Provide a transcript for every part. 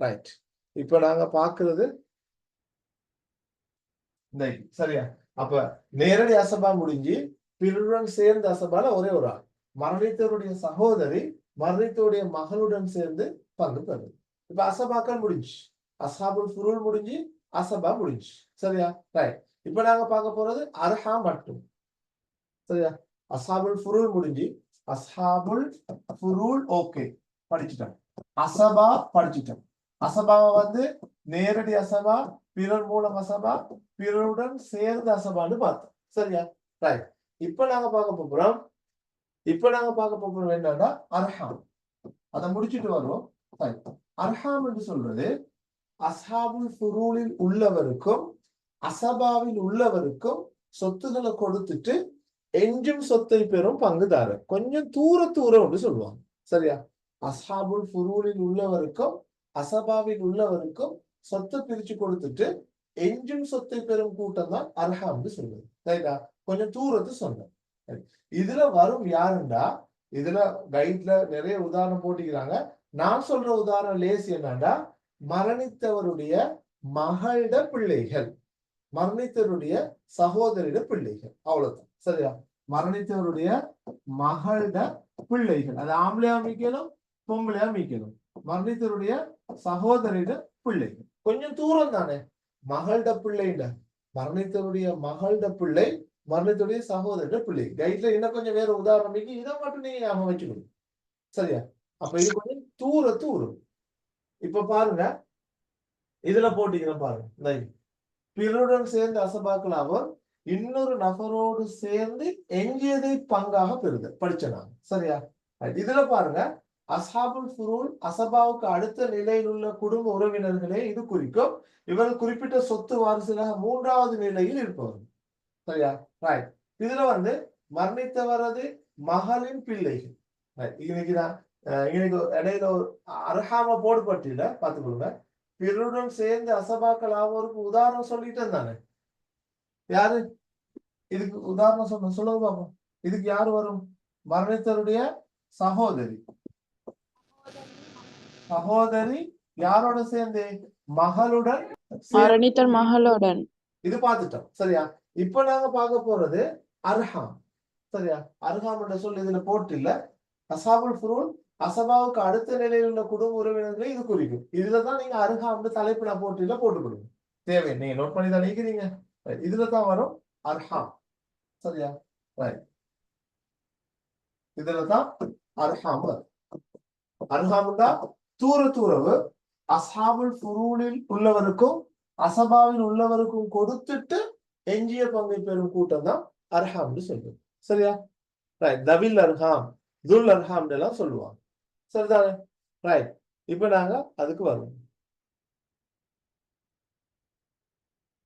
Right இப்ப நாங்க பாக்குறது சரியா? அப்ப நேரடி அசபா முடிஞ்சு பிறருடன் சேர்ந்த அசபால ஒரே ஒரு ஆள். மரணித்தவருடைய சகோதரி மரணித்தவருடைய மகளுடன் சேர்ந்து பங்கு பெறுது இப்ப அசபாக்கள் முடிஞ்சு. அசாபுல் ஃபுருல் முடிஞ்சு அசபா முடிஞ்சு. சரியா? ரைட் இப்ப நாங்க பார்க்க போறது அர்ஹா மட்டும். சரியா? அசாபுல் ஃபுருல் முடிஞ்சு. அசாபுல் ஃபுருல் ஓகே படிச்சுட்டாங்க. அசபா படிச்சுட்டோம் அசபாவை வந்து நேரடி அசபா பிறர் மூலம் அசபா பிறருடன் சேர்ந்த அசபான்னு பார்த்தோம். சரியா? ரைட் இப்ப நாங்க பார்க்க போறோம். இப்ப நாங்க பார்க்க போறோம் என்னன்னா அர்ஹாம். அதை முடிச்சுட்டு வரும் அர்ஹாம் என்று சொல்றது அசாபுல் ஃபுரூலில் உள்ளவருக்கும் அசபாவில் உள்ளவருக்கும் சொத்துக்களை கொடுத்துட்டு எஞ்சும் சொத்தை பெறும் பங்குதாரர். கொஞ்சம் தூர தூரம் ஒன்று சொல்லுவாங்க. சரியா? அசாபுல் ஃபுரூலில் உள்ளவருக்கும் அசபாவில் உள்ளவருக்கும் சொத்தை பிரிச்சு கொடுத்துட்டு எஞ்சும் சொத்தை பெறும் கூட்டம் தான் அர்ஹாம்னு சொல்லுது. ரைட்டா கொஞ்சம் தூரத்து சொன்னேன். இதுல வரும் யாருண்டா? இதுல கைட்ல நிறைய உதாரணம் போட்டிக்கிறாங்க நான் சொல்ற உதாரணம் லேசி என்னண்டா? மரணித்தவருடைய மகளிட பிள்ளைகள். மரணித்தவருடைய சகோதரிட பிள்ளைகள். அவ்வளவுதான். சரியா? மரணித்தவருடைய மகளிட பிள்ளைகள். அது ஆம்பளையா மீக்கணும் பொம்பளையா மீக்கணும் மரணித்தருடைய சகோதரிட பிள்ளை. கொஞ்சம் தூரம் தானே? மகளிட பிள்ளைட மரணித்தருடைய மகளிட பிள்ளை மரணத்துடைய சகோதரிட பிள்ளை. கைட்ல இன்னும் கொஞ்சம் வேற உதாரணம் இதை மட்டும் நீங்க ஞாபகம் வச்சுக்கணும். சரியா? அப்ப இது கொஞ்சம் தூர தூரம். இப்ப பாருங்க. இதுல போட்டிக்கிறேன் பாருங்க. பிறருடன் சேர்ந்து அசபாக்கள் அவர் இன்னொரு நபரோடு சேர்ந்து எஞ்சியதை பங்காக பெறுதல். படிச்சனாங்க சரியா? இதுல பாருங்க. அசாபுல் ஃபுரூல் அசபாவுக்கு அடுத்த நிலையில் உள்ள குடும்ப உறவினர்களே இது குறிக்கும். இவர் குறிப்பிட்ட சொத்து வாரிசுகளாக மூன்றாவது நிலையில் இருப்பவர். சரியா? ரைட் இதுல வந்து மரணித்தவரது மகளின் பிள்ளைகள். இன்னைக்கு நான் இன்னைக்கு இடையில ஒரு அருகாம போடுபட்டியல பாத்துக்கொள்ளுங்க பிறருடன் சேர்ந்து அசபாக்கள் ஆவோருக்கு உதாரணம் சொல்லிட்டேன் தானே? யாரு? இதுக்கு உதாரணம் சொன்ன சொல்லுங்க பாப்போம். இதுக்கு யாரு வரும்? மரணித்தருடைய சகோதரி. சகோதரி யாரோட சேர்ந்து? மகளுடன் மகளுடன். இது பார்த்துட்டோம். சரியா? இப்ப நாங்க பார்க்க போறது அர்ஹாம். சரியா? அர்ஹாம் என்ற சொல் இதுல போட்டு இல்ல அசாபுல் ஃபுரூல் அசபாவுக்கு அடுத்த நிலையில் உள்ள குடும்ப உறவினர்களை இது குறிக்கும். இதுலதான் நீங்க அர்ஹாம்னு தலைப்பு நான் போட்டியில போட்டு கொடுங்க தேவை நீங்க நோட் பண்ணி தான் நினைக்கிறீங்க. இதுல தான் வரும் அர்ஹாம். சரியா? இதுல தான் அர்ஹாம் வரும். அர்ஹாம்டா தூர தூரவு அசாபுல் உள்ளவருக்கும் அசபாவில் உள்ளவருக்கும் கொடுத்துட்டு எஞ்சிய பங்கை பெறும் கூட்டம் தான் அர்ஹாம்னு சொல்லுவோம். சரியா? ரைட் தவில் அர்ஹாம் துல் அர்ஹாம் எல்லாம் சொல்லுவாங்க. சரிதானே? ரைட் இப்ப நாங்க அதுக்கு வருவோம்.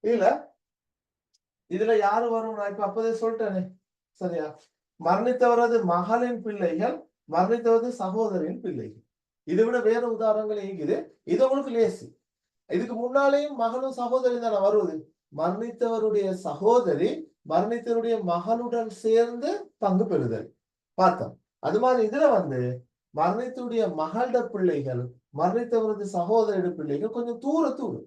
இல்ல இதுல யாரு வரும்? நான் இப்ப அப்பதே சொல்லிட்டேனே. சரியா? மரணித்தவரது மகளின் பிள்ளைகள் மரணித்தவரது சகோதரின் பிள்ளைகள். இதை விட வேற உதாரணங்கள் இருக்குது. இது உங்களுக்கு லேசு. இதுக்கு முன்னாலேயும் மகளும் சகோதரி தானே வருவது? மரணித்தவருடைய சகோதரி மரணித்தவருடைய மகளுடன் சேர்ந்து பங்கு பெறுதல். பார்த்தோம். அது மாதிரி இதுல வந்து மரணித்தவருடைய மகளிட பிள்ளைகள் மரணித்தவரது சகோதரியோட பிள்ளைகள் கொஞ்சம் தூர தூரம்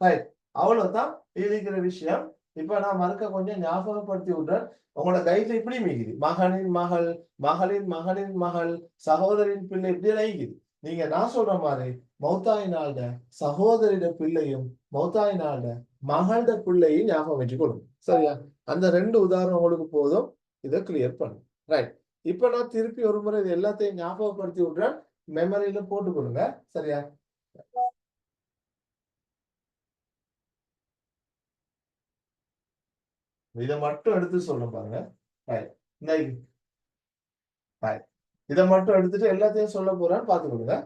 ரைட் அவ்வளவுதான் இருக்கிற விஷயம். இப்ப நான் மறுக்க கொஞ்சம் ஞாபகப்படுத்தி விடுறேன். உங்களோட கைட்ல இப்படி மீகுது. மகனின் மகள் மகளின் மகனின் மகள் சகோதரின் பிள்ளை இப்படி ஐக்குது நீங்க நான் சொல்ற மாதிரி மௌத்தாயினால சகோதரிட பிள்ளையும் மௌத்தாயினால மகளோட பிள்ளையும் ஞாபகம் வச்சுக்கணும் சரியா? அந்த ரெண்டு உதாரணம் உங்களுக்கு போதும். இதை கிளியர் பண்ணும் ரைட் இப்ப நான் திருப்பி ஒரு முறை இது எல்லாத்தையும் ஞாபகப்படுத்தி விடுறேன். மெமரியில போட்டு கொடுங்க சரியா? இதை மட்டும் எடுத்து சொல்லணும் பாருங்க. இதை மட்டும் எடுத்துட்டு எல்லாத்தையும் சொல்ல போறேன்னு பாத்துக்கொடுங்க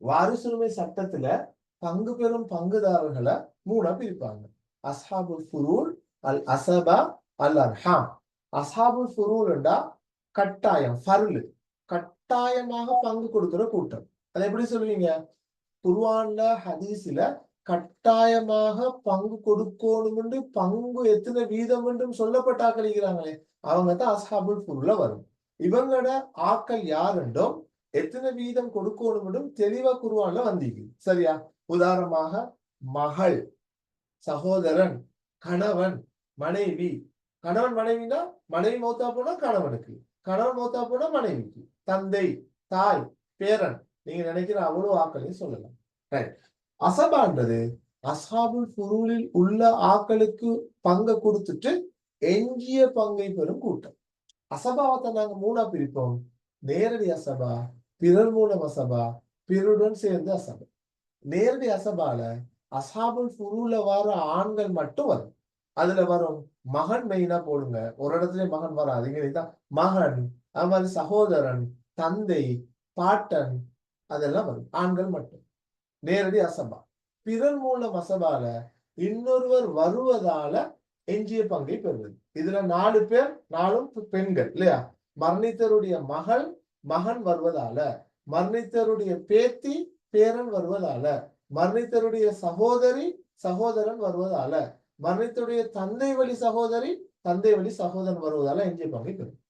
வாரிசுரிமை சட்டத்துல பங்கு பெறும் பங்குதாரர்களை மூணா பிரிப்பாங்க. அசாபுல் ஃபுரூல் அல் அசபா அல் அர்ஹாம். அசாபுல் ஃபுரூல்ண்டா கட்டாயம் ஃபர்லு. கட்டாயமாக பங்கு கொடுக்கிற கூட்டம். அதை எப்படி சொல்லுவீங்க? குர்வான்ல ஹதீஸ்ல கட்டாயமாக பங்கு கொடுக்கணும் பங்கு எத்தனை வீதம் என்றும் சொல்லப்பட்டாக்களிக்கிறாங்களே அவங்க தான் அசாபுல் பொருள வரும். இவங்களோட ஆக்கள் யாருண்டும் எத்தனை வீதம் கொடுக்கணும் தெளிவா குருவான்ல வந்தீங்க சரியா? உதாரணமாக மகள் சகோதரன் கணவன் மனைவி. கணவன் மனைவினா மனைவி மௌத்தா போனா கணவனுக்கு. கணவன் மௌத்தா போனா மனைவிக்கு. தந்தை தாய் பேரன். நீங்க நினைக்கிற அவ்வளவு ஆக்களையும் சொல்லலாம். ரைட் அசபான்றது அசாபுல் புரூலில் உள்ள ஆக்களுக்கு பங்கை கொடுத்துட்டு எஞ்சிய பங்கை பெறும் கூட்டம். அசபாவத்தை நாங்க மூணா பிரிப்போம். நேரடி அசபா பிறர் மூலம் அசபா பிறருடன் சேர்ந்து அசபா. நேரடி அசபால அசாபுல் புரூல வர ஆண்கள் மட்டும் வரும். அதுல வரும் மகன் மெயினா போடுங்க. ஒரு இடத்துல மகன் வராது. இங்க மகன் அது மாதிரி சகோதரன் தந்தை பாட்டன் அதெல்லாம் வரும். ஆண்கள் மட்டும். நேரடி அசபா. பிறர் மூலம் அசபால இன்னொருவர் வருவதால எஞ்சிய பங்கை பெறுவது. இதுல நாலு பேர் நாலும் பெண்கள் இல்லையா? மரணித்தருடைய மகள் மகன் வருவதால. மரணித்தருடைய பேத்தி பேரன் வருவதால. மரணித்தருடைய சகோதரி சகோதரன் வருவதால. மரணித்தருடைய தந்தை வழி சகோதரி தந்தை வழி சகோதரன் வருவதால எஞ்சிய பங்கை பெறும்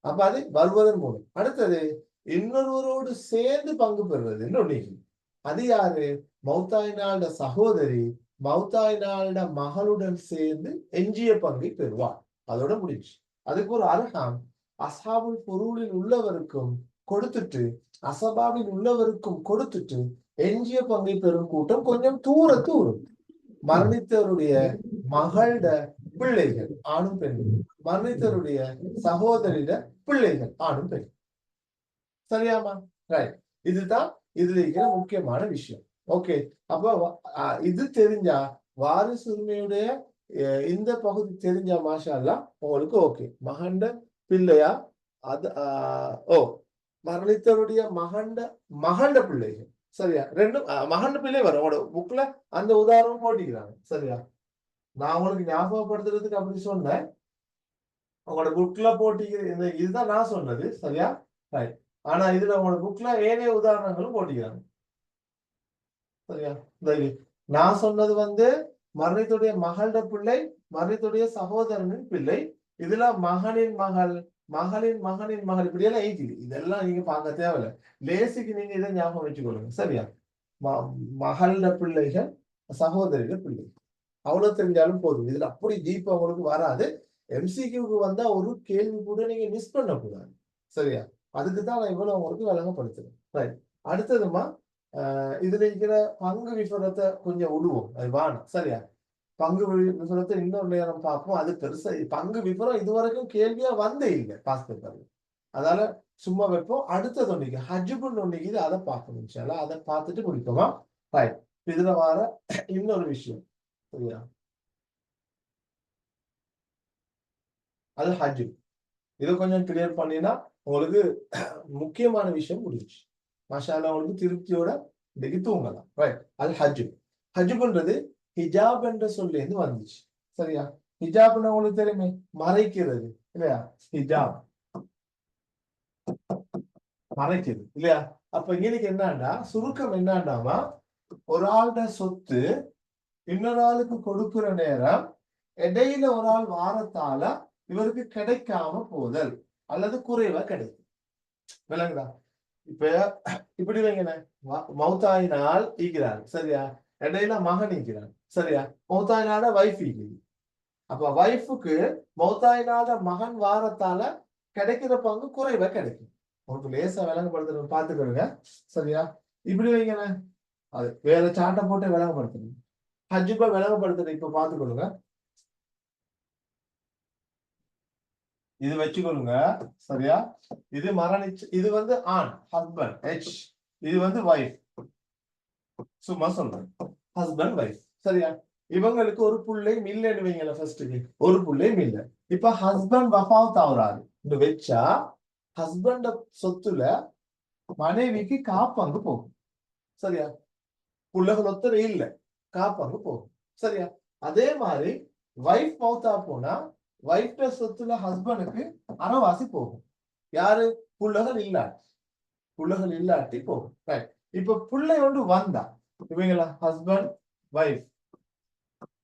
அப்ப அது வருவதன் மூலம். அடுத்தது இன்னொருவரோடு சேர்ந்து பங்கு பெறுவது இன்னொன்னு அது யாரு மௌத்தாயினாளோட சகோதரி மௌத்தாயினாளோட மகளுடன் சேர்ந்து எஞ்சிய பங்கை பெறுவார் அதோட முடிஞ்சு அதுக்கு ஒரு அர்ஹாம் அசாபுல் பொருளில் உள்ளவருக்கும் கொடுத்துட்டு அசபாவில் உள்ளவருக்கும் கொடுத்துட்டு எஞ்சிய பங்கை பெறும் கூட்டம் கொஞ்சம் தூர தூரம் மரணித்தவருடைய மகளோட பிள்ளைகள் ஆணும் பெண்ணும் மரணித்தவருடைய சகோதரிட பிள்ளைகள் ஆணும் பெண் சரியாமா ரைட் இதுதான் இதுல இருக்கிற முக்கியமான விஷயம். ஓகே அப்போ அஹ், இது தெரிஞ்சா வாரிசு உரிமையுடைய இந்த பகுதி தெரிஞ்சா மாஷா உங்களுக்கு ஓகே மகண்ட பிள்ளையா? அது ஆஹ், ஓ மரணித்தருடைய மகண்ட மகண்ட பிள்ளைகள். சரியா? ரெண்டும் மகண்ட பிள்ளை வரும். உங்களோட புக்ல அந்த உதாரணம் போட்டிக்கிறாங்க சரியா? நான் உங்களுக்கு ஞாபகப்படுத்துறதுக்கு அப்படி சொன்னேன். உங்களோட புக்ல போட்டிக்கிற இந்த இதுதான் நான் சொன்னது. சரியா? ரைட் ஆனா இதுல உங்களோட புக்ல ஏனைய உதாரணங்களும் போட்டிக்கிறாங்க சரியா? நான் சொன்னது வந்து மரணத்துடைய மகளோட பிள்ளை மரணத்துடைய சகோதரனின் பிள்ளை இதுல மகனின் மகள் மகளின் மகனின் மகள் இப்படி எல்லாம் இருக்குது இதெல்லாம் நீங்க பார்க்க தேவையில்ல. லேசிக்கு நீங்க இதை ஞாபகம் வச்சுக்கொள்ளுங்க. சரியா? ம- மகளோட பிள்ளைகள் சகோதரிகள் பிள்ளைகள் அவ்வளவு தெரிஞ்சாலும் போதும். இதுல அப்படி டீப் உங்களுக்கு வராது. எம்சிக்யூக்கு வந்தா ஒரு கேள்வி கூட நீங்க மிஸ் பண்ணக்கூடாது. சரியா? அதுக்கு தான் நான் இவ்வளவு உங்களுக்கு விளங்கப்படுத்துறேன் ரைட் அடுத்ததுமா ஆஹ் இதுல இருக்கிற பங்கு விபரத்தை கொஞ்சம் விடுவோம் அது வானம் சரியா? பங்கு வி- விபரத்தை இன்னொரு நேரம் பார்ப்போம். அது பெருசா பங்கு விபரம் இதுவரைக்கும் கேள்வியா வந்தே இல்லை பாஸ் பேப்பர்ல அதனால சும்மா வைப்போம். அடுத்தது ஒன்றைக்கு ஹஜ்புன்னு ஒன்றைக்கு அதை பார்க்கணும் இன்ஷால்லா அதை பார்த்துட்டு முடிப்போமா? ரைட் இதுல வர இன்னொரு விஷயம். சரியா? அது ஹஜ் இதை கொஞ்சம் கிளியர் பண்ணினா உங்களுக்கு முக்கியமான விஷயம் முடிஞ்சு மசாலா உங்களுக்கு திருப்தியோட இன்னைக்கு தூங்கலாம். ரைட் அது ஹஜ். ஹஜ்புன்றது ஹிஜாப் என்ற சொல்லேருந்து வந்துச்சு. சரியா? ஹிஜாப்னா உங்களுக்கு தெரியுமே மறைக்கிறது இல்லையா? ஹிஜாப். மறைக்கிறது இல்லையா? அப்ப இன்னைக்கு என்னன்னா சுருக்கம் என்னண்டாமா ஒரு ஆள்ட சொத்து இன்னொரு ஆளுக்கு கொடுக்கிற நேரம் இடையில ஒரு ஆள் வாரத்தால இவருக்கு கிடைக்காம போதல். அல்லது குறைவா கிடைக்கும். விளங்குதா? இப்ப இப்படி வைங்கண்ணே ம- மௌத்தாயினால் ஈக்கிறார் சரியா? இடையில மகன் ஈக்கிறார் சரியா? மௌத்தாயினால வைஃப் ஈக்குது அப்ப வைஃபுக்கு மௌத்தாயினால மகன் வாரத்தால கிடைக்கிற பங்கு குறைவா கிடைக்கும். உங்களுக்கு லேசா விளங்கப்படுத்தணும் பாத்துக்கிடுங்க சரியா? இப்படி வைங்கண்ணே அது வேற சாட்டை போட்டு விளங்கப்படுத்தணும். ஹஜ்ஜுப்பா விளங்கப்படுத்துறது இப்ப பாத்துக்கொள்ளுங்க இது வச்சுக்கொள்ளுங்க. சரியா? இது மரணிச்சு இது வந்து ஆண் ஹஸ்பண்ட் ஹெச் இது வந்து வைஃப் சும்மா சொல்றேன். ஹஸ்பண்ட் வைஃப் சரியா? இவங்களுக்கு ஒரு புள்ளை மில்லன்னு வைங்கள ஃபர்ஸ்ட்டுக்கு ஒரு புள்ளையும் மில்ல இப்ப ஹஸ்பண்ட் வஃபாவ் தவறாரு இந்த வச்சா ஹஸ்பண்ட சொத்துல மனைவிக்கு காப்பங்கு போகும். சரியா? புள்ளகள் ஒத்தரை இல்ல. காப்பங்கு போகும். சரியா? அதே மாதிரி வைஃப் மௌத்தா போனா வைஃப்ட சொத்துல ஹஸ்பண்டுக்கு அறவாசி போகும். யாரு? புள்ளகள் இல்லாட்டி. புள்ளகள் இல்லாட்டி போகும். ரைட் இப்ப புள்ளை ஒன்று வந்தா இவங்களா ஹஸ்பண்ட் வைஃப்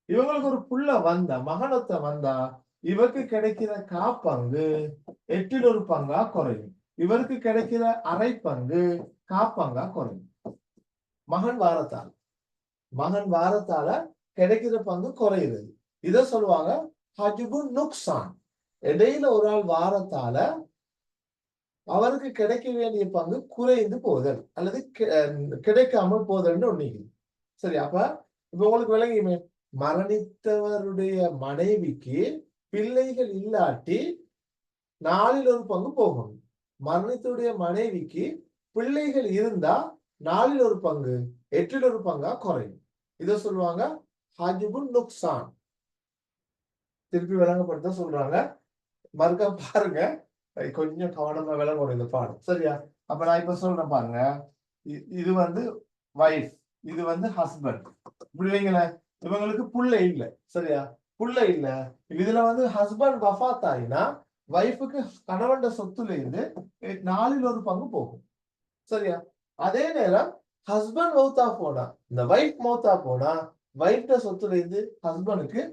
இவங்களுக்கு ஒரு புள்ள வந்தா மகனத்தை வந்தா இவருக்கு கிடைக்கிற காப்பங்கு எட்டில் ஒரு பங்கா குறையும். இவருக்கு கிடைக்கிற அரை பங்கு காப்பங்கா குறையும். மகன் வாரத்தால். மகன் வாரத்தால கிடைக்கிற பங்கு குறையுது இத சொல்லுவாங்க ஹஜுபு நுக்சான். இடையில ஒரு ஆள் வாரத்தால அவருக்கு கிடைக்க வேண்டிய பங்கு குறைந்து போதல். அல்லது கிடைக்காமல் போதல்னு ஒண்ணு இருக்குது. சரி அப்ப இப்ப உங்களுக்கு விளங்கியுமே மரணித்தவருடைய மனைவிக்கு பிள்ளைகள் இல்லாட்டி நாளில் ஒரு பங்கு போகணும் மரணித்தவருடைய மனைவிக்கு பிள்ளைகள் இருந்தா நாளில் ஒரு பங்கு எட்டில் ஒரு பங்கா குறையும். இத சொல்லுவாங்க ஹஜிபு நுக்சான். திருப்பி விளங்கப்படுத்த சொல்றாங்க. மறுக்க பாருங்க. கொஞ்சம் கவனமா விளங்கணும் இந்த பாடம் சரியா? அப்ப நான் இப்ப சொல்றேன் பாருங்க. இது வந்து வைஃப் இது வந்து ஹஸ்பண்ட் இப்படி இவங்களுக்கு புள்ள இல்லை. சரியா? புள்ள இல்ல. இதுல வந்து ஹஸ்பண்ட் வஃத் ஆயினா வைஃபுக்கு கணவன் சொத்துல இருந்து நாலில் ஒரு பங்கு போகும். சரியா? அதே நேரம் ஹஸ்பண்ட் மௌத்தா போனா இந்த வைஃப் மௌத்தா போனா வைஃப்ட சொத்துல இருந்து ஹஸ்பண்டுக்கு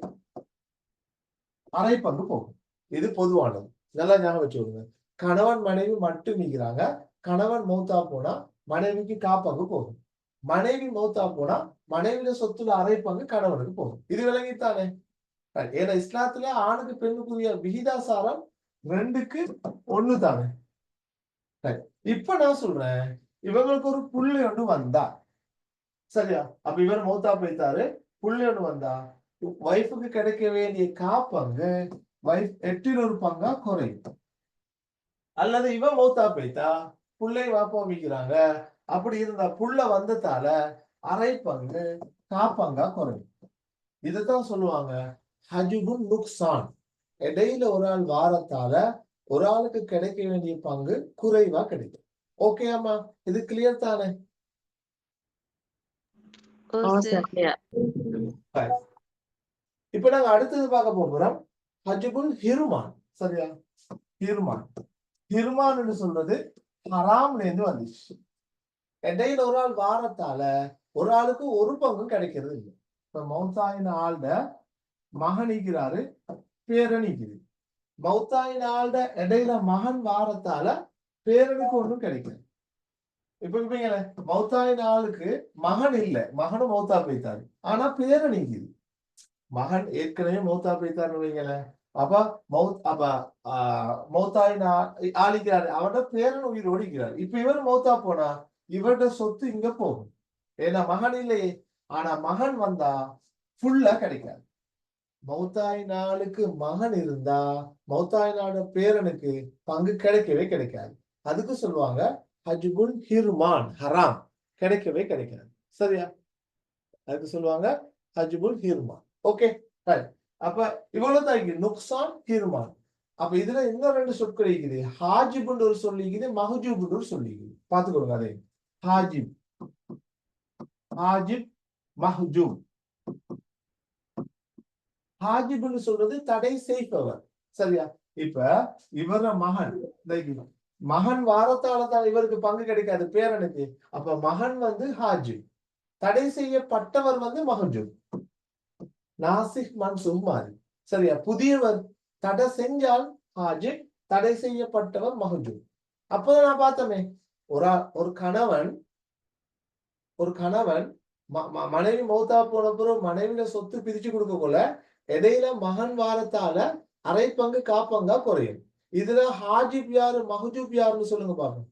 அரை பங்கு போகும். இது பொதுவானது. நல்லா ஞாபகம் வச்சுக்கோங்க. கணவன் மனைவி மட்டும் நிக்கிறாங்க. கணவன் மௌத்தா போனா மனைவிக்கு காப்பங்கு போகும். மனைவி மௌத்தா போனா மனைவியில சொத்துல அரை பங்கு கணவனுக்கு போகும். இது விளங்கித்தானே? ஏன்னா இஸ்லாத்துல ஆணுக்கு பெண்ணுக்குரிய விகிதாசாரம் ரெண்டுக்கு ஒண்ணு தானே இப்ப நான் சொல்றேன். இவங்களுக்கு ஒரு புள்ளி ஒண்ணு வந்தா. சரியா? அப்ப இவர் மௌத்தா போயிட்டாரு. புள்ளி ஒண்ணு வந்தா. வைஃபுக்கு கிடைக்க வேண்டிய காப்பங்கு வைஃப் எட்டில் ஒரு பங்கா குறையும். அல்லது இவன் மௌத்தா போயிட்டா புள்ளை வாப்பா வைக்கிறாங்க. அப்படி இருந்தா புள்ள வந்ததால அரை பங்கு காப்பங்கா குறையும். இதுதான் சொல்லுவாங்க ஹஜுபுன் நுக்சான் இடையில ஒரு ஆள் வாரத்தால ஒரு ஆளுக்கு கிடைக்க வேண்டிய பங்கு குறைவா கிடைக்கும். ஓகே அம்மா இது கிளியர் தானே? ஓ சார் இப்ப நாங்க அடுத்தது பார்க்க போறோம் ஹஜிபுல் ஹிருமான். சரியா? ஹிருமான். ஹிருமான்னு சொல்றது ஹராம்ல இருந்து வந்துச்சு. இடையில ஒரு ஆள் வாரத்தால ஒரு ஆளுக்கு ஒரு பங்கும் கிடைக்கிறது இல்லை. இப்ப மௌத்தாயின் ஆள்ட மகனிக்கிறாரு பேரணிக்குது மௌத்தாயின் ஆள்ட இடையில மகன் வாரத்தால பேரனுக்கு ஒன்றும் கிடைக்கல. இப்ப இப்பீங்களே மௌத்தாயின் ஆளுக்கு மகன் இல்ல. மகனும் மௌத்தா போய்த்தாரு ஆனா பேரணிக்குது மகன் ஏற்கனவே மௌத்தா போய்த்தாருன்னு வைங்களேன். அப்ப மௌத் அப்ப ஆஹ் மௌத்தாயின ஆளிக்கிறாரு. அவனோட பேரன் உயிர் ஓடிக்கிறார். இப்ப இவர் மௌத்தா போனா இவரோட சொத்து இங்க போகும். ஏன்னா மகன் இல்லையே. ஆனா மகன் வந்தா ஃபுல்லா கிடைக்காது. மௌத்தாய் நாளுக்கு மகன் இருந்தா மௌத்தாய் நாடு பேரனுக்கு பங்கு கிடைக்கவே கிடைக்காது. அதுக்கு சொல்லுவாங்க ஹஜ்புல் ஹிர்மான் ஹராம். கிடைக்கவே கிடைக்காது. சரியா? அதுக்கு சொல்லுவாங்க ஹஜ்புல் ஹிர்மான் ஓகே அப்ப இவ்வளவு தான் இருக்கு நுக்சான் தீர்மான் அப்ப இதுல இன்னும் ரெண்டு சொற்கள் இருக்குது? ஹாஜிப்னு ஒரு சொல்லிக்குது இருக்குது ஒரு சொல்லிக்குது பாத்துக்கோங்க அதே. ஹாஜிப். ஹாஜிப் மஹஜூப். ஹாஜிப்னு சொல்றது தடை செய்பவர். சரியா? இப்ப இவர மகன். மகன் வாரத்தால தான் இவருக்கு பங்கு கிடைக்காது. பேரனுக்கு அப்ப மகன் வந்து ஹாஜிப். தடை செய்யப்பட்டவர் வந்து மஹஜூப். நாசிக் மாதிரி சரியா? புதியவர் தடை செஞ்சால் ஹாஜிப் தடை செய்யப்பட்டவர் மஹஜூப் அப்போதான் நான் பார்த்தோமே ஒரு ஒரு கணவன் ஒரு கணவன் மனைவி மௌத்தா போன பிறகு மனைவியில சொத்து பிரிச்சு கொடுக்க கொள்ள இடையில மகன் வாரத்தால அரை பங்கு காப்பங்கா குறையும். இதுல ஹாஜிப் யாரு மஹஜூப் யாருன்னு சொல்லுங்க பாப்போம்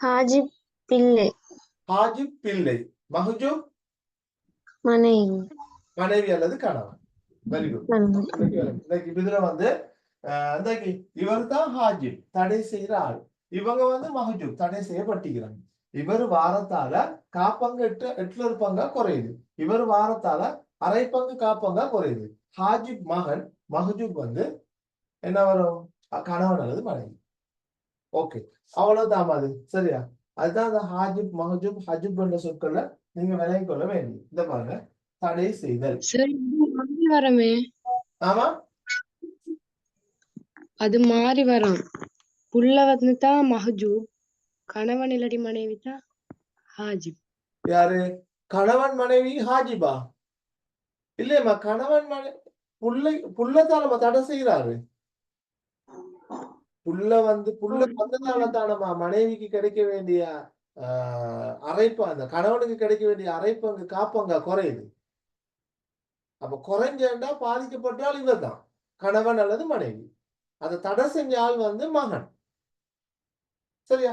ஹாஜி பிள்ளை. ஹாஜிப் பிள்ளை. மஹஜூப் மனைவி. மனைவி அல்லது கணவன். Very good. இன்னைக்கு இதுல வந்து அஹ், இன்றைக்கு இவர் தான் ஹாஜிப் தடை செய்யற ஆள். இவங்க வந்து மஹஜூப் தடை செய்யப்பட்டிருக்கிறாங்க. இவர் வாரத்தால காப்பங்கு எட்டு எட்டுல ஒரு பங்கா குறையுது. இவர் வாரத்தால அரை பங்கு காப்பங்கா குறையுது. ஹாஜிப் மகன் மஹஜூப் வந்து என்ன வரும்? கணவன் அல்லது மனைவி. ஓகே அவ்வளவுதான் அது. சரியா? அதுதான் அந்த ஹாஜிப் மஹஜூப் ஹஜூப் என்ற சொற்களை நீங்க விலகி கொள்ள வேண்டியது இந்த பாருங்க தடை செய்தல் வரமே ஆமா அது மாறி வரும் புள்ள வந்து தான் மஹஜூப் கணவன் இல்லாட்டி மனைவி தான் ஹாஜிப் யாரு கணவன் மனைவி ஹாஜிபா இல்லையம்மா கணவன் மனை புள்ளை புள்ளத்தான் நம்ம தடை செய்யறாரு புள்ள வந்து புள்ள வந்ததால தானம்மா மனைவிக்கு கிடைக்க வேண்டிய அரைப்பு அந்த கணவனுக்கு கிடைக்க வேண்டிய அரைப்பங்கு காப்பங்கா குறையுது. அப்ப குறைஞ்சேண்டா பாதிக்கப்பட்டால் இவர் தான் கணவன் அல்லது மனைவி. அதை தடை செஞ்ச ஆள் வந்து மகன். சரியா?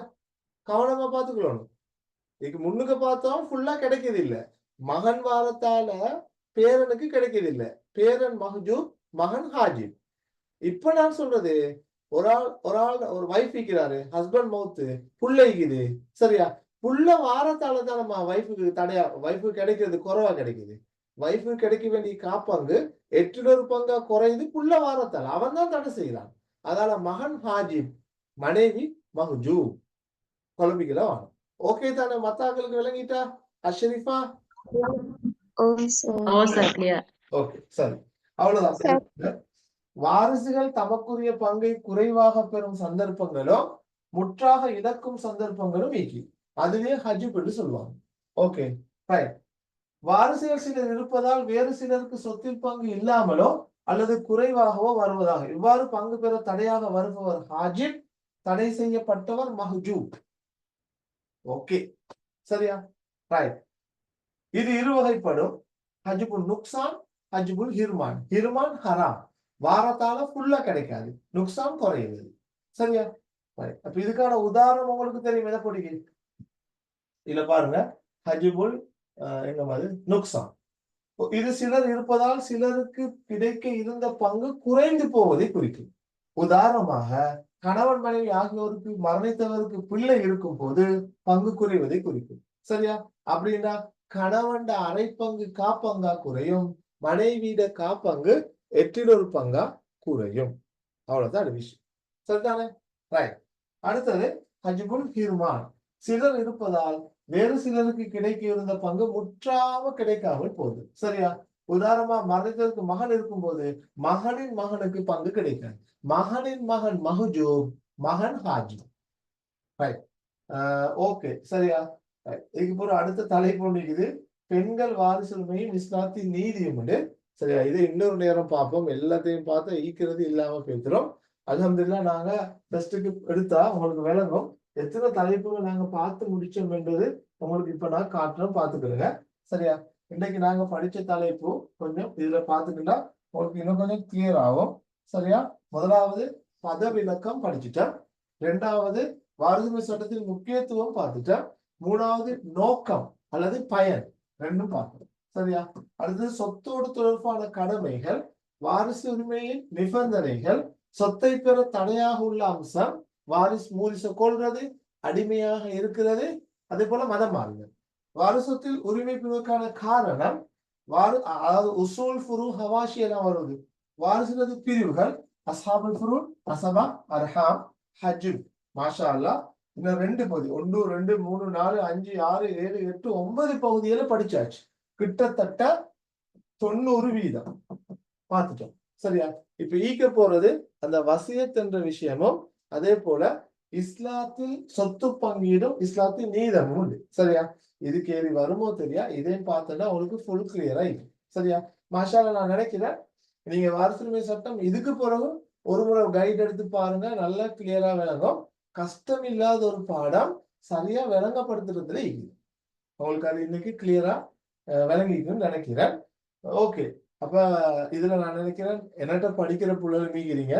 கவனமா பாத்துக்கணும் இதுக்கு முன்னுக்கு பார்த்தோம் ஃபுல்லா கிடைக்கிறது இல்லை மகன் வாரத்தால பேரனுக்கு கிடைக்கிறது இல்லை பேரன் மஹஜூப் மகன் ஹாஜிப் இப்ப நான் சொல்றது ஒரு ஆள் ஒரு ஆள் ஒரு வைஃப் இருக்கிறாரு. ஹஸ்பண்ட் மவுத்து புள்ள சரியா? புள்ள வாரத்தால தான் நம்ம வைஃபுக்கு தடையா? வைஃபுக்கு கிடைக்கிறது குறைவா கிடைக்குது. வைஃபுக்கு கிடைக்க வேண்டிய காப்பங்கு எட்டுல ஒரு பங்கா குறையுது புள்ள வாரத்தால். அவன் தான் தடை செய்யறான் அதால மகன் ஹாஜிப் மனைவி மஹஜூ. குழம்பிக்கல வாணும் ஓகே தானே? மத்தாக்களுக்கு விளங்கிட்டா? அஷரிஃபா? ஓகே சரி. அவ்வளவுதான். வாரிசுகள் தமக்குரிய பங்கை குறைவாக பெறும் சந்தர்ப்பங்களும் முற்றாக இழக்கும் சந்தர்ப்பங்களும் ஈக்கி அதுவே ஹஜிப் என்று சொல்லுவாங்க ஓகே ரைட் வாரிசுகள் சிலர் இருப்பதால் வேறு சிலருக்கு சொத்தில் பங்கு இல்லாமலோ அல்லது குறைவாகவோ வருவதாக. இவ்வாறு பங்கு பெற தடையாக வருபவர் ஹாஜிப் தடை செய்யப்பட்டவர் மஹ்ஜூப். ஓகே சரியா? ரைட் இது இரு வகைப்படும் ஹஜிபுல் நுக்சான் ஹஜிபுல் ஹிர்மான். ஹிர்மான் ஹராம். வாரத்தால ஃபுல்லா கிடைக்காது. நுக்சான் குறையுது. சரியா? அப்ப இதுக்கான உதாரணம் உங்களுக்கு தெரியும்? எதை பிடிக்கு இதுல பாருங்க. ஹஜிபுல் என்ன மாதிரி? நுக்சான். இது சிலர் இருப்பதால் சிலருக்கு கிடைக்க இருந்த பங்கு குறைந்து போவதை குறிக்கும். உதாரணமாக கணவன் மனைவி ஆகியோருக்கு மரணித்தவருக்கு பிள்ளை இருக்கும் போது பங்கு குறைவதை குறிக்கும். சரியா? அப்படின்னா கணவன் அரைப்பங்கு காப்பங்கா குறையும் மனைவியிட காப்பங்கு எட்டில் ஒரு பங்கா குறையும். அவ்வளவுதான் விஷயம். சரிதானே? ரைட் அடுத்தது ஹஜ்புல் ஹிர்மான். சிலர் இருப்பதால் வேறு சிலருக்கு கிடைக்க இருந்த பங்கு முற்றாம கிடைக்காமல் போகுது. சரியா? உதாரணமா மரணத்திற்கு மகன் இருக்கும்போது மகனின் மகனுக்கு பங்கு கிடைக்காது. மகனின் மகன் மஹஜூப் மகன் ஹாஜி. ரைட் ஓகே சரியா? இதுக்கு பிறகு அடுத்த தலைப்பு இருக்குது. பெண்கள் வாரிசுரிமையும் இஸ்லாத்தின் நீதியும் உண்டு. சரியா இது இன்னொரு நேரம் பார்ப்போம். எல்லாத்தையும் பார்த்து ஈக்கிறது இல்லாம பேசுறோம் அலமதுல்லா நாங்க டெஸ்ட்டுக்கு எடுத்தா உங்களுக்கு விளங்கும். எத்தனை தலைப்புகள் நாங்க பார்த்து முடிச்சோம் என்பது உங்களுக்கு இப்ப நான் காட்டுறோம் பார்த்துக்கிடுங்க சரியா? இன்னைக்கு நாங்க படிச்ச தலைப்பு கொஞ்சம் இதுல பார்த்துக்கிட்டா உங்களுக்கு இன்னும் கொஞ்சம் கிளியர் ஆகும். சரியா? முதலாவது பத விளக்கம் படிச்சுட்டேன். ரெண்டாவது வாரிசுரிமை சட்டத்தின் முக்கியத்துவம் பார்த்துட்டேன். மூணாவது நோக்கம் அல்லது பயன். ரெண்டும் பார்த்தோம் சரியா? அடுத்து சொத்தோடு தொடர்பான கடமைகள் வாரிசு உரிமையின் நிபந்தனைகள் சொத்தை பெற தடையாக உள்ள அம்சம் வாரிசு மூரிச கொள்றது அடிமையாக இருக்கிறது அதே போல மதம் மாறுதல். வாரிசத்தில் உரிமை பெறுவதற்கான காரணம் வாரு அதாவது உசூல் ஃபுரு ஹவாஷி எல்லாம் வருவது. வாரிசுனது பிரிவுகள் அசாபுல் ஃபுரு அசபா அர்ஹாம் ஹஜ்ஜு. மாஷா அல்லா இன்னும் ரெண்டு பகுதி. ஒன்று ரெண்டு மூணு நாலு அஞ்சு ஆறு ஏழு எட்டு ஒன்பது பகுதியில படிச்சாச்சு. கிட்டத்தட்ட தொண்ணூறு வீதம். பார்த்துட்டோம். சரியா? இப்ப ஈக்க போறது அந்த வசியத் என்ற விஷயமும் அதே போல இஸ்லாத்தில் சொத்து பங்கீடும் இஸ்லாத்தில் நீதமும் உண்டு. சரியா? இது கேள்வி வருமோ தெரியா? இதையும் பார்த்தோன்னா உங்களுக்கு ஃபுல் கிளியரா இல்லை சரியா? மாஷால நான் நினைக்கிறேன் நீங்க வாரசுரிமை சட்டம் இதுக்கு பிறகு ஒரு முறை கைட் எடுத்து பாருங்க. நல்லா கிளியரா விளங்கும். கஷ்டம் இல்லாத ஒரு பாடம் சரியா விளங்கப்படுத்துறதுல இருக்குது உங்களுக்கு அது இன்னைக்கு கிளியரா விளங்கிக்குன்னு நினைக்கிறேன். ஓகே அப்ப இதுல நான் நினைக்கிறேன் என்னட்ட படிக்கிற புள்ளல மீக்கிறீங்க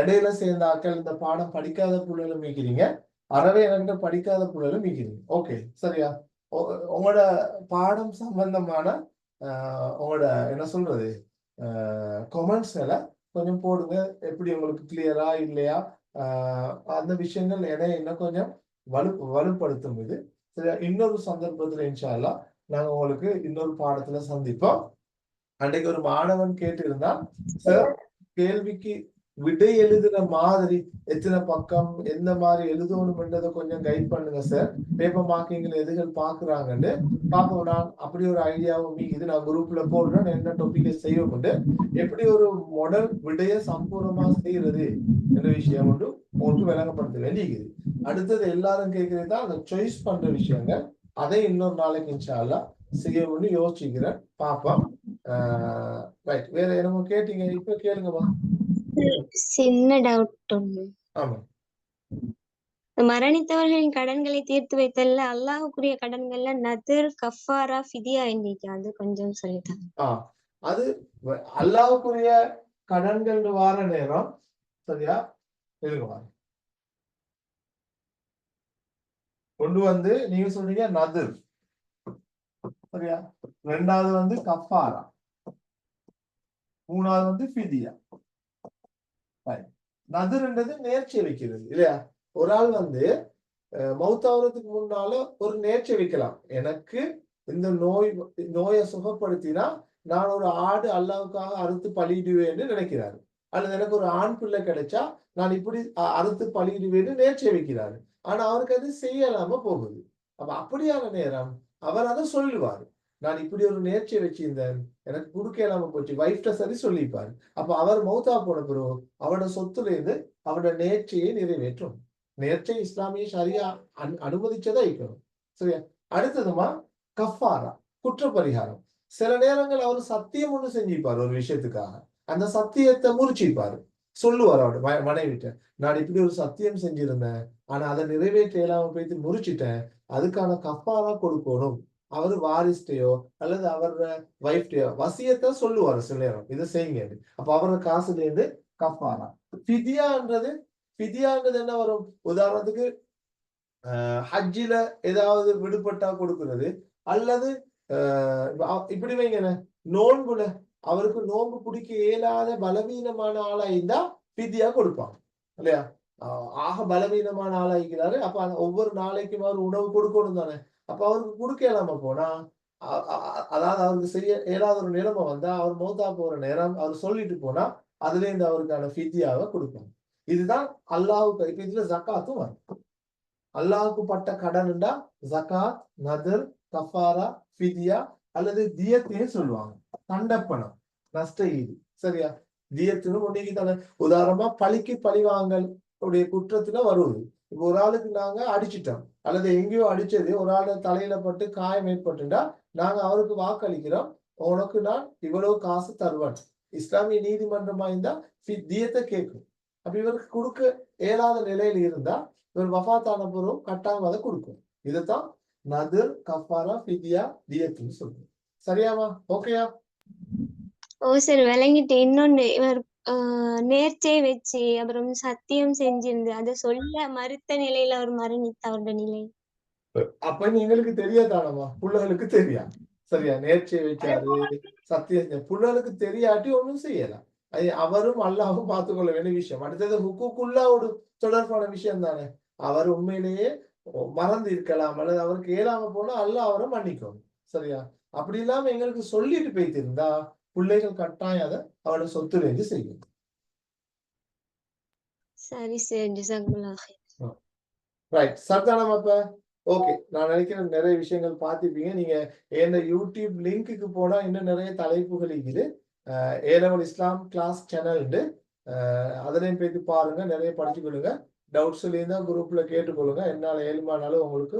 இடையில சேர்ந்த ஆக்கள் இந்த பாடம் படிக்காத புள்ளல மீக்கிறீங்க அறவே என்கிட்ட படிக்காத புள்ளல மீக்கிறீங்க ஓகே சரியா? உங்களோட பாடம் சம்பந்தமான உங்களோட என்ன சொல்றது? கொமெண்ட்ஸ்களை கொஞ்சம் போடுங்க. எப்படி உங்களுக்கு கிளியரா இல்லையா? அந்த விஷயங்கள் என்னை இன்னும் கொஞ்சம் வலு வலுப்படுத்தும் இது. சரியா இன்னொரு சந்தர்ப்பத்துல இன்ஷா நாங்க உங்களுக்கு இன்னொரு பாடத்துல சந்திப்போம். அன்றைக்கு ஒரு மாணவன் கேட்டிருந்தான் சார் கேள்விக்கு விடை எழுதுற மாதிரி எத்தனை பக்கம் எந்த மாதிரி எழுதணும்ன்றதை கொஞ்சம் கைட் பண்ணுங்க சார் பேப்பர் மார்க்கிங்ல எதுகள் பாக்குறாங்கன்னு பார்ப்போம். நான் அப்படி ஒரு ஐடியாவும் இது நான் குரூப்ல போடுறேன். என்ன டாபிக் செய்யணும்னு எப்படி ஒரு மொடல் விடைய சம்பூர்ணமா செய்யறது என்ற விஷயம் ஒன்று உங்களுக்கு விளங்கப்படுத்த வேண்டியது அடுத்தது எல்லாரும் கேட்கறது? தான் அந்த சாய்ஸ் பண்ற விஷயங்கள். அதை இன்னொரு நாளைக்கு இன்ஷா அல்லாஹ் செய்யணும்னு யோசிச்சுக்கிறேன். பாப்போம் ரைட் வேற என்னமோ கேட்டீங்க. இப்ப கேளுங்கம்மா சின்ன டவுட் ஒண்ணு. ஆமா. மரணித்தவர்களின் கடன்களை தீர்த்து வைத்தல்ல அல்லாஹ்வுக்குரிய கடன்கள்ல நதிர் கஃபாரா ஃபிதியா இருந்துச்சு அது கொஞ்சம் சொல்லிட்டாங்க அது அல்லாஹ்வுக்குரிய கடன்கள் வார நேரம் சரியா? எழுங்க வாங்க கொண்டு வந்து நீங்க சொல்றீங்க நதிர் சரியா? ரெண்டாவது வந்து கஃபாரா. மூணாவது வந்து ஃபிதியா. Right. நதிர்ன்றது நேர்ச்சி வைக்கிறது இல்லையா? ஒரு ஆள் வந்து மௌத்தாவதுக்கு முன்னால ஒரு நேர்ச்சி வைக்கலாம். எனக்கு இந்த நோய் நோயை சுகப்படுத்தினா நான் ஒரு ஆடு அல்லாவுக்காக அறுத்து பலியிடுவேன்னு நினைக்கிறாரு. அல்லது எனக்கு ஒரு ஆண் பிள்ளை கிடைச்சா நான் இப்படி அறுத்து பலியிடுவேன்னு நேர்ச்சி வைக்கிறாரு. ஆனா அவருக்கு அது செய்யலாம போகுது. அப்ப அப்படியான நேரம் அவர் அதை சொல்லுவார். நான் இப்படி ஒரு நேர்ச்சியை வச்சிருந்தேன். எனக்கு குடுக்க இல்லாம போச்சு. வைஃப்ட சரி சொல்லிப்பாரு. அப்ப அவர் மௌத்தா போன பிறகு அவரோட சொத்துல இருந்து அவரோட நேர்ச்சியை நிறைவேற்றும். நேர்ச்சை இஸ்லாமிய சரியா அனு அனுமதிச்சதா இருக்கணும். சரியா? அடுத்ததுமா கஃபாரா குற்றப்பரிகாரம். சில நேரங்கள் அவர் சத்தியம் ஒண்ணு செஞ்சிப்பார் ஒரு விஷயத்துக்காக. அந்த சத்தியத்தை முறிச்சிப்பாரு. சொல்லுவார் அவரோட மனைவிட்ட. நான் இப்படி ஒரு சத்தியம் செஞ்சிருந்தேன். ஆனா அதை நிறைவேற்ற இயலாம போய்த்து முறிச்சிட்டேன். அதுக்கான கஃபாரா கொடுக்கணும். அவர் வாரிஸ்டையோ அல்லது அவர் வைஃப்டையோ வசியத்தை சொல்லுவாரு சில நேரம். இதை செய்யுங்க அப்ப அவரோட காசுலேருந்து கப்பாரா பிதியான்றது பிதியான்றது என்ன வரும்? உதாரணத்துக்கு அஹ், ஹஜ்ஜில ஏதாவது விடுபட்டா கொடுக்கிறது அல்லது இப்படி வைங்க நோன்புல அவருக்கு நோன்பு பிடிக்க இயலாத பலவீனமான ஆளா இருந்தா ஃபிதியா கொடுப்பாங்க இல்லையா? ஆக பலவீனமான ஆளாகிறாரு அப்ப ஒவ்வொரு நாளைக்கும் அவர் உணவு கொடுக்கணும் தானே. அப்ப அவருக்கு கொடுக்கலாம போனா அதாவது அவருக்கு செய்ய ஏதாவது ஒரு நிலைமை வந்தா அவர் மௌத்தா போற நேரம் அவர் சொல்லிட்டு போனா அதுல இருந்து அவருக்கான ஃபித்தியாவை கொடுப்பாங்க. இதுதான் அல்லாஹுக்கு இப்ப இதுல ஜக்காத்தும் வரும். அல்லாஹுக்கு பட்ட கடன்டா ஜகாத் நதர் கஃபாரா ஃபிதியா அல்லது தியத்தையே சொல்லுவாங்க. தண்டப்பணம் நஷ்ட ஈடு. சரியா? தியத்துன்னு ஒன்றைக்கு தானே. உதாரணமா பழிக்கு பழி வாங்கல். உடைய குற்றத்துல வருவது இப்போ ஒரு ஆளுக்கு நாங்க அடிச்சிட்டோம். அல்லது எங்கேயோ அடிச்சது ஒரு ஆளு தலையில பட்டு காயம் ஏற்பட்டுண்டா நாங்க அவருக்கு வாக்களிக்கிறோம். உனக்கு நான் இவ்வளவு காசு தருவேன். இஸ்லாமிய நீதிமன்றமா இருந்தா தியத்தை கேட்கும். அப்ப இவருக்கு கொடுக்க இயலாத நிலையில இருந்தா இவர் வஃபாத்தான பொருள் கட்டாயம் அதை கொடுக்கும். இதுதான் நதிர் கஃபாரா ஃபிதியா தியத்துன்னு சொல்றோம். சரியாமா ஓகேயா? ஓ சார் விளங்கிட்டு இன்னொன்னு இவர் ஆஹ் நேர்ச்சை வச்சு அப்புறம் சத்தியம் செஞ்சிருந்து அத சொல்ல மறுத்த நிலையில அவர் மரணித்த அவருடைய நிலை. அப்ப எங்களுக்கு தெரியாதானவா புள்ளைகளுக்கு தெரியா? சரியா? நேர்ச்சியை வச்சாரு சத்தியம் செஞ்ச- புள்ளைகளுக்கு தெரியாட்டி ஒண்ணும் செய்யலாம் அது அவரும் அல்லாஹ்வும் பார்த்துக்கொள்ள வேண்டிய விஷயம். அடுத்தது ஹுக்குக்குள்ளாவோடு தொடர்பான விஷயம் தானே. அவர் உண்மையிலேயே மறந்து இருக்கலாம் அல்லது அவருக்கு இயலாம போனா அல்லாஹ் அவரை மன்னிக்கணும் சரியா? அப்படி இல்லாம எங்களுக்கு சொல்லிட்டு போய்த்திருந்தா பிள்ளைகள் கட்டாயம் அதை அவரோட சொத்துல இருந்து செய்யும். சரி சார் ரைட் சர்தானம் அப்ப ஓகே நான் நினைக்கிறேன் நிறைய விஷயங்கள் பார்த்திருப்பீங்க. நீங்க என்ன யூடியூப் லிங்க்குக்கு போனா இன்னும் நிறைய தலைப்புகள் இருக்குது. ஏலவல் இஸ்லாம் கிளாஸ் சேனல் உண்டு. அதுலயும் போயிட்டு பாருங்க. நிறைய படிச்சுக்கொள்ளுங்க டவுட்ஸ் இருந்தா குரூப்ல கேட்டுக்கொள்ளுங்க. என்னால ஏழுமானாலும் உங்களுக்கு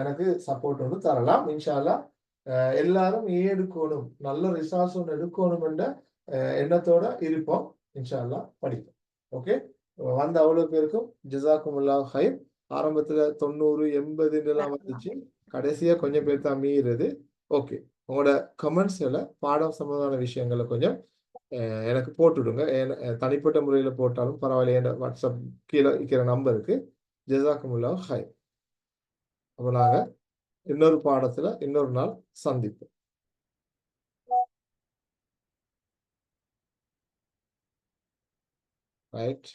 எனக்கு சப்போர்ட் வந்து தரலாம். இன்ஷால்லா எல்லாரும் எடுக்கணும் நல்ல ரிசார்ஸ் ஒன்று எடுக்கணும் என்ற எண்ணத்தோட இருப்போம் இன்ஷால்லா படிப்போம் ஓகே வந்த அவ்வளோ பேருக்கும் ஜிசாக்குமுல்லா ஹைர் ஆரம்பத்துல தொண்ணூறு எண்பதுலாம் வந்துச்சு கடைசியா கொஞ்சம் பேர் தான் மீறுது ஓகே உங்களோட கமெண்ட்ஸ்ல பாடம் சம்பந்தமான விஷயங்களை கொஞ்சம் எனக்கு போட்டுவிடுங்க தனிப்பட்ட முறையில் போட்டாலும் பரவாயில்ல என் வாட்ஸ்அப் கீழே இருக்கிற நம்பருக்கு ஜிசாக்குமுல்லா ஹைர் அப்போ நாங்கள் இன்னொரு பாடத்துல இன்னொரு நாள் சந்திப்போம். ரைட்